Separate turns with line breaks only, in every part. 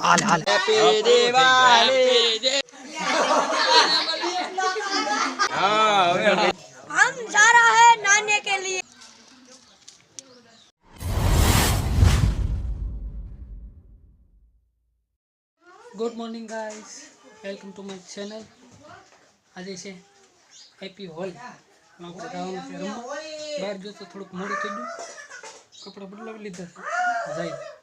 હાલે હાલે
हम सारा है नाने के लिए
good morning guys welcome to my channel આજે છે હેપી હોલ આપણે જવાનું છે રમવા બહાર જો તો થોડુંક મોડું થઈ ગયું કપડાં બદલાવી લીધા છે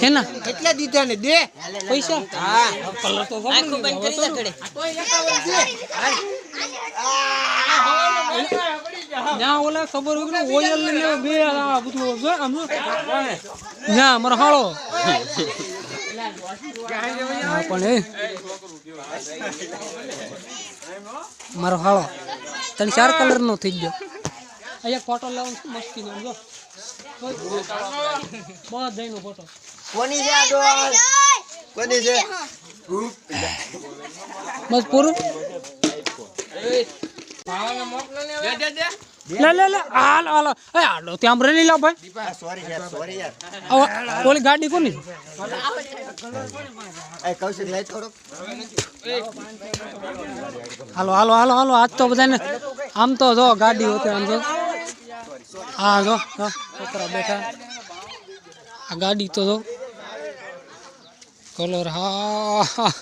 હે ના ને
પૈસા?
હા.
કલર તો ઓલા ખબર હોય બે આમ ના મર હાળો. મારો હાળો. તને ચાર કલર નો થઈ ગયો. અહીંયા ફોટો લાવું મસ્તી નો બધાય નો ફોટો
કોની છે? આ ડોલ કોની છે
બસ પૂરું લે લે લે હાલ હાલ. એ હાલો ત્યાં રેલી લાવ ભાઈ.
સોરી યાર સોરી યાર.
હવે ઓલી ગાડી કોની?
એ કૌશિક લાઈટ થોડો
હાલો હાલો હાલો હાલો. આજ તો બધાને આમ તો જો ગાડી હોતે આમ જો. હા, જો બેઠા. આ ગાડી તો જો. કલર, હા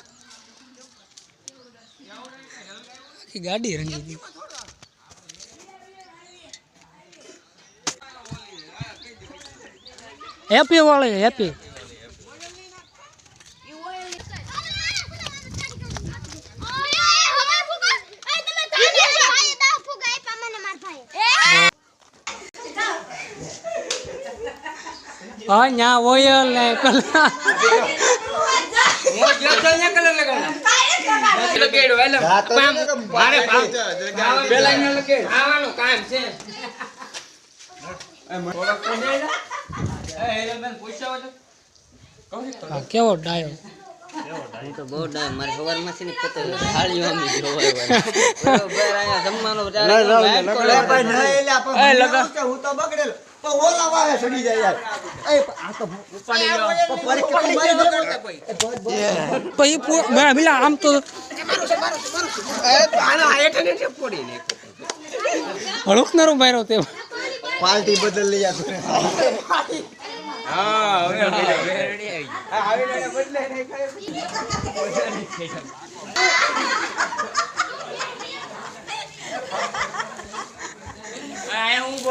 ગાડી રંગી દી હેપી વાળી હેપી હા ન્યા ઓયલ ને કલર કેવો ડાયો
હું તો
તો બગડેલો પણ ઓલા વાહે સડી જાય યાર. એ આ તો
પછી મેં પેલા આમ તો હળુકનારો માર્યો તે
પાર્ટી બદલ લઈ જા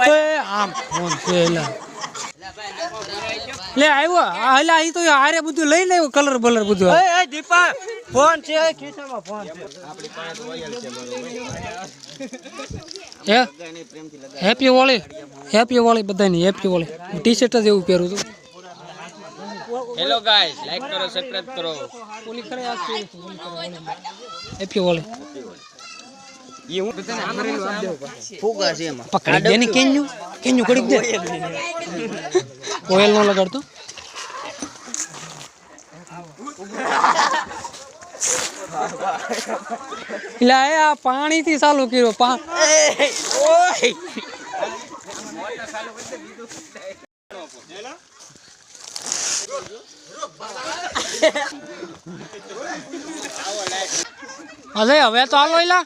એ આમ ફોન છે એલા. લે આવ્યો આ હલા અહીં તો હારે બધું લઈ લે કલર બલર બધું.
દીપા ફોન છે ખિસ્સામાં ફોન છે.
હે? હેપી હોળી હેપી હોળી બધાની હેપી હોળી ટી શર્ટ જ એવું પહેરું છું.
હેલો ગાઈસ લાઈક કરો સબસ્ક્રાઇબ કરો.
ઓલી કરે આ હેપી હોળી
ફુગા છે એમાં.
પકડી દે ને કેન્યુ? કેન્યુ કડીક દે. ઓઇલ નો લગાડતો? એટલે એ આ પાણી થી ચાલુ કર્યો પા અરે હવે તો હાલો એલા.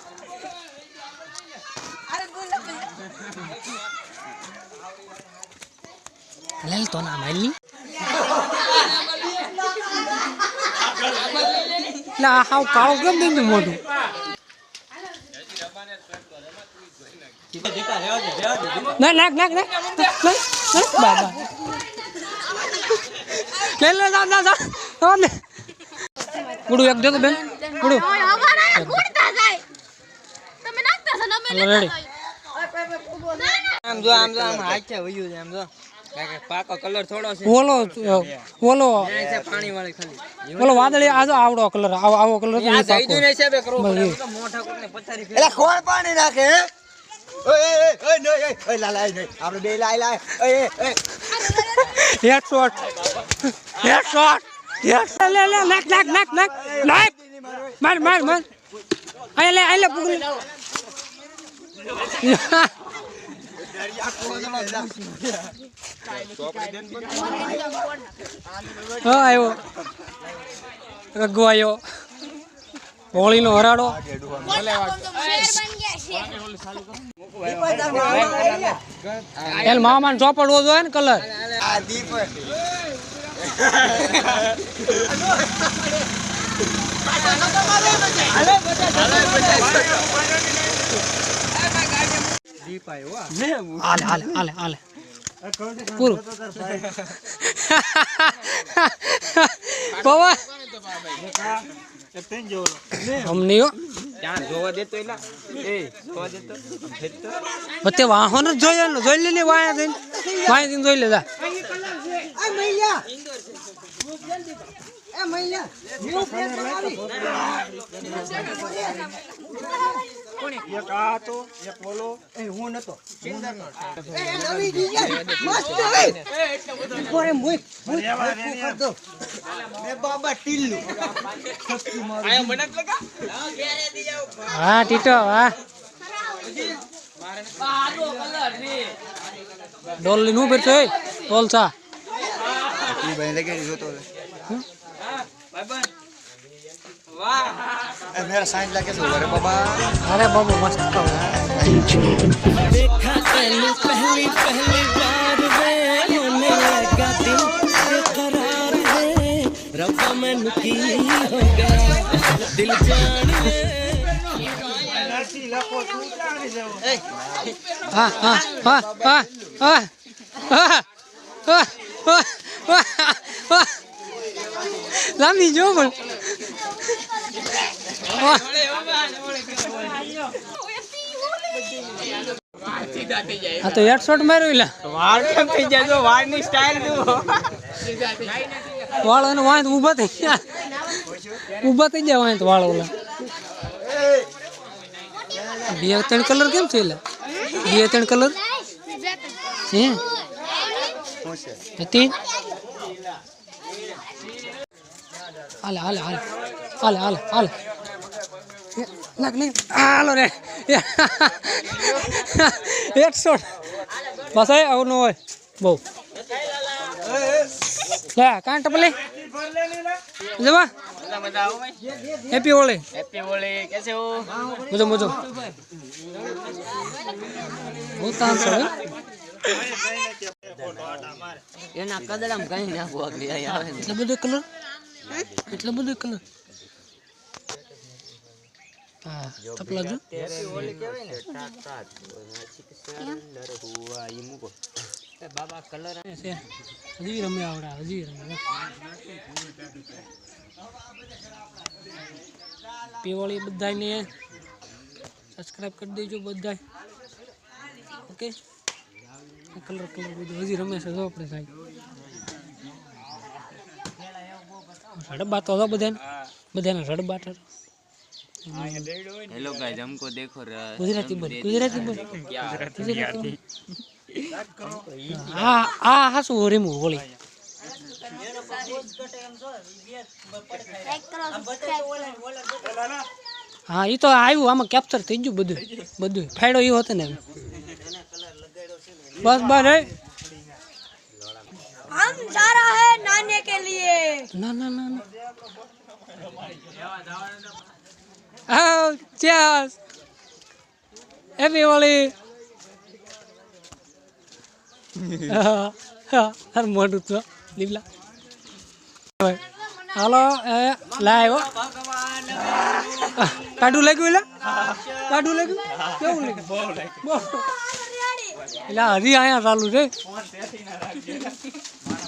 મળેલ તો
ના મળેલી ના હાવ કાળો કેમ થઈ ગયું મોઢું ના નાખ નાખ નાખ બાબા લઈ લે જાવ ના જાવ ગુડુ એક દેખો બેન ગુડુ રેડી
આમ જો આમ જો આમ હાથ છે છે આમ જો પાકો કલર થોડો છે.
ઓલો ઓલો
પાણી વાળી ખાલી.
ઓલો વાદળી આ આવડો કલર આવો આવો કલર હતો
આ પડે
બસ એ.
આમ તો મોઢા કોકને પથારી
એટલે કોણ પાણી નાખે ઓય ઓય ઓય નહીં ઓય ઓય લાલા નહીં આપણે બે લાય લાય ઓય ઓય
હેડશોટ હેડશોટ હેડ લે લે નાખ નાખ નાખ નાખ. નાખ. માર માર માર. આય લે આય લે પુગલી હા આવ્યો રગો આવ્યો હોળી નો હરાડો મામા ચોપડ રોજ હોય ને કલર.
દીપ પાયો
હાલે હાલે હાલે હાલે પૂરું. પવન. જોઈ લે વાયા જોઈ લે વાયા જોઈ
લે મૈયા એ મૈયા ન્યુ ફેસ આવી કોણી એક
હા, ટીટો વાહ મારે પાડો કલરની ડોલ લીનું
ની બહેન લગેડી જોતો વાહ. મેરા સાઈન લાગે છે અરે બાબા?
અરે બાબા મસ્ત કહો દેખા પહેલી પહેલી પહેલી વાર વે રોને લગા દિલ બેકરાર હે રબ્બા મેં કી હો ગયા દિલ જાણે હા હા હા હા હા હા હા લાંબી જો પણ. આ તો હેડશોટ માર્યો ઈલા
વાળ કેમ થઈ જાય જો વાળની સ્ટાઈલ જુઓ.
વાળ અને વાંત ઊભા થઈ ગયા. ઊભા થઈ ગયા વાંત વાળ ઓલા. બે ત્રણ કલર કેમ છે લે? બે ત્રણ કલર હે? તો તીન હાલે હાલ હાલ. હાલ હાલ હાલે. હાલો રે. એક શોટ બસ આવું ન હોય. બહુ. કાંટ પલે જવા હેપી હોળી
હેપી હોળી કેસે હો?
મજો મજો.
એના કદડામ કઈ નાખવું આગળ આવે
બધો કલર? એટલો બધો કલર. હા તપલા
ને ટાટ બાબા કલર
છે હજી રમે આવડા, હજી રમે પીવળી બધાને સબસ્ક્રાઇબ કરી દેજો બધા ઓકે કલર કલર બધું હજી રમે છે આપણે સાહેબ. રડબા તો હતો બધાને બધાને રડબા તો
હેલો ગાઈસ हमको देखो रहा
ગુજરાતી બોલ ગુજરાતી બોલ ગુજરાતી બોલ. આ આ હાસુ રેમું હોળી હા એ તો આવ્યું આમાં કેપ્ચર થઈ ગયું બધું બધું ફાયડો એ હતો ને બસ બસ હે
हम जा रहा है नाने के लिए।
ना ना ना ना। आओ चेयर्स એવરીબોડી અર મોઢું તો દીપલા હાલો એ લાવ્યો કાઢું લાગ્યું એટલે કાઢું લાગ્યું કેવું લાગ્યું એટલે હરી અહીંયા ચાલુ છે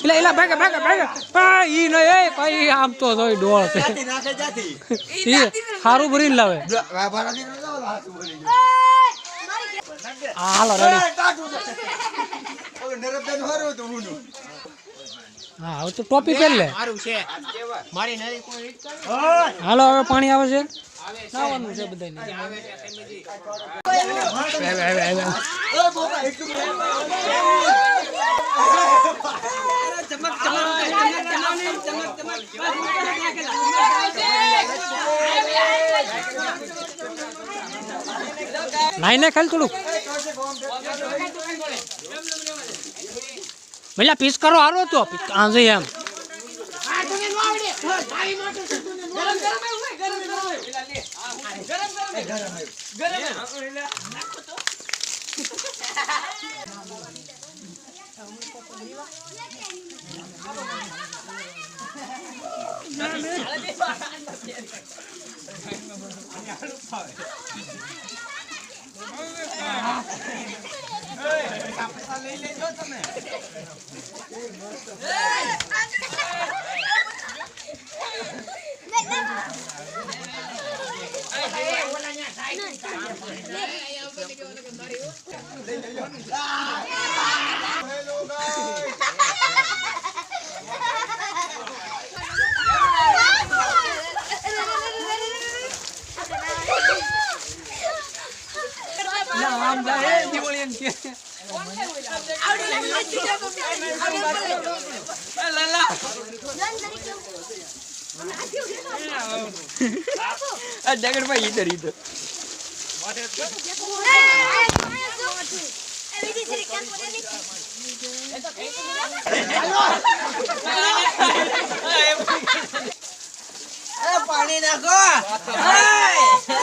એટલે એલા ભાગે ભાગે ભાગે. આ ઈ ન એ કઈ આમ તો જોઈ ડોળ છે.
જાતી નાખે જાતી.
ઈ સારું ભરીને લાવે. હાલો રેડી.
હારું
હા હવે તો ટોપી પહેર લે. હાલો હવે પાણી આવે છે? નાવાનું છે બધાને
ચમક બાપા,
નાઈને ખાલી થોડુંક ભલે પીસ કરો હારો તો આજે એમ
લ્યો તો. પ્રેશર આપો, પ્રેશર હારું આવે, મજા આવે.
પાણી
જીપ આવે, જીપ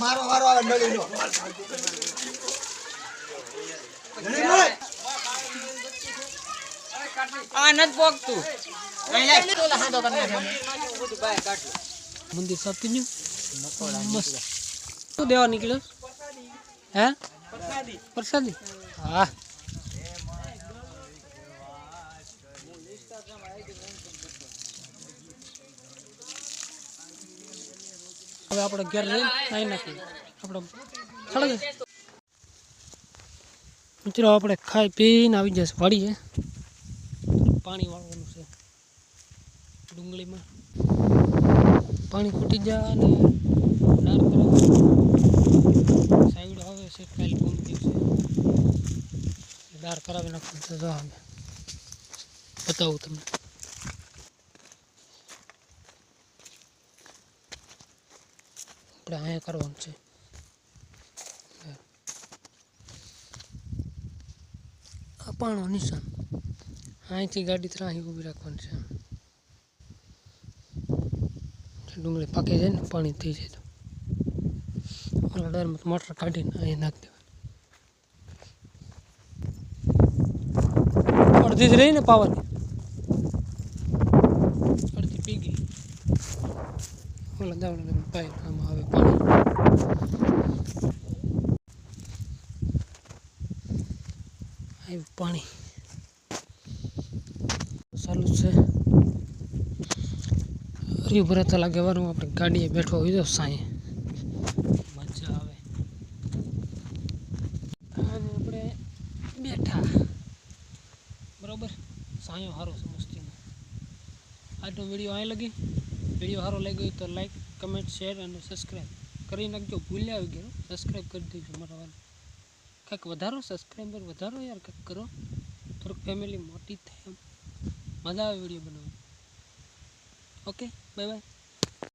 મારો વારો આવે
નથી પોગતું
મંદિર સાફ થઈ ગયું શું દેવા નીકળ્યો? હે? પ્રસાદી. હા. હવે આપણે ઘેર જઈને નાઈ નાખીએ. આપણે સળગે મિત્રો, આપણે ખાઈ પીને આવી જશે વાળીએ. પાણી વાળવાનું છે. ડુંગળીમાં પાણી ફૂટી જાય અને સાઈડ આવે છે, કાલ ગમતી છે. દાર કરાવી જો હવે બતાવું તમને. આપણે અહીંયા કરવાનું છે. પાણો નિશાન. અહીંથી ગાડી ત્રણ અહીં ઊભી રાખવાની છે ડુંગળી પાકી જાય ને, પાણી થઈ જાય તો. ડરમાં મોટર કાઢીને અહીં નાખી દેવાની. અડધી જ રહી ને પાવાની અડધી પી ગઈ ઓલા દાવડા પાઇપ આમાં આવે પાણી આવ્યું પાણી ચાલુ છે હરી ભરાતા લાગે વારું આપણે ગાડીએ બેઠો હોય તો સાંયે મજા આવે આપણે બેઠા બરાબર સાંયો સારો છે મસ્તીનો આજનો વીડિયો અહીં લગી વીડિયો સારો લાગ્યો તો લાઈક કમેન્ટ શેર અને સબસ્ક્રાઈબ કરી નાખજો. ભૂલ્યા વગેરે સબસ્ક્રાઈબ કરી દેજો મારા વાળા કંઈક વધારો સબસ્ક્રાઈબર વધારો યાર, કંઈક કરો. થોડુંક ફેમિલી મોટી થાય એમ. મજા આવે વીડિયો બનાવવાની. Okay bye bye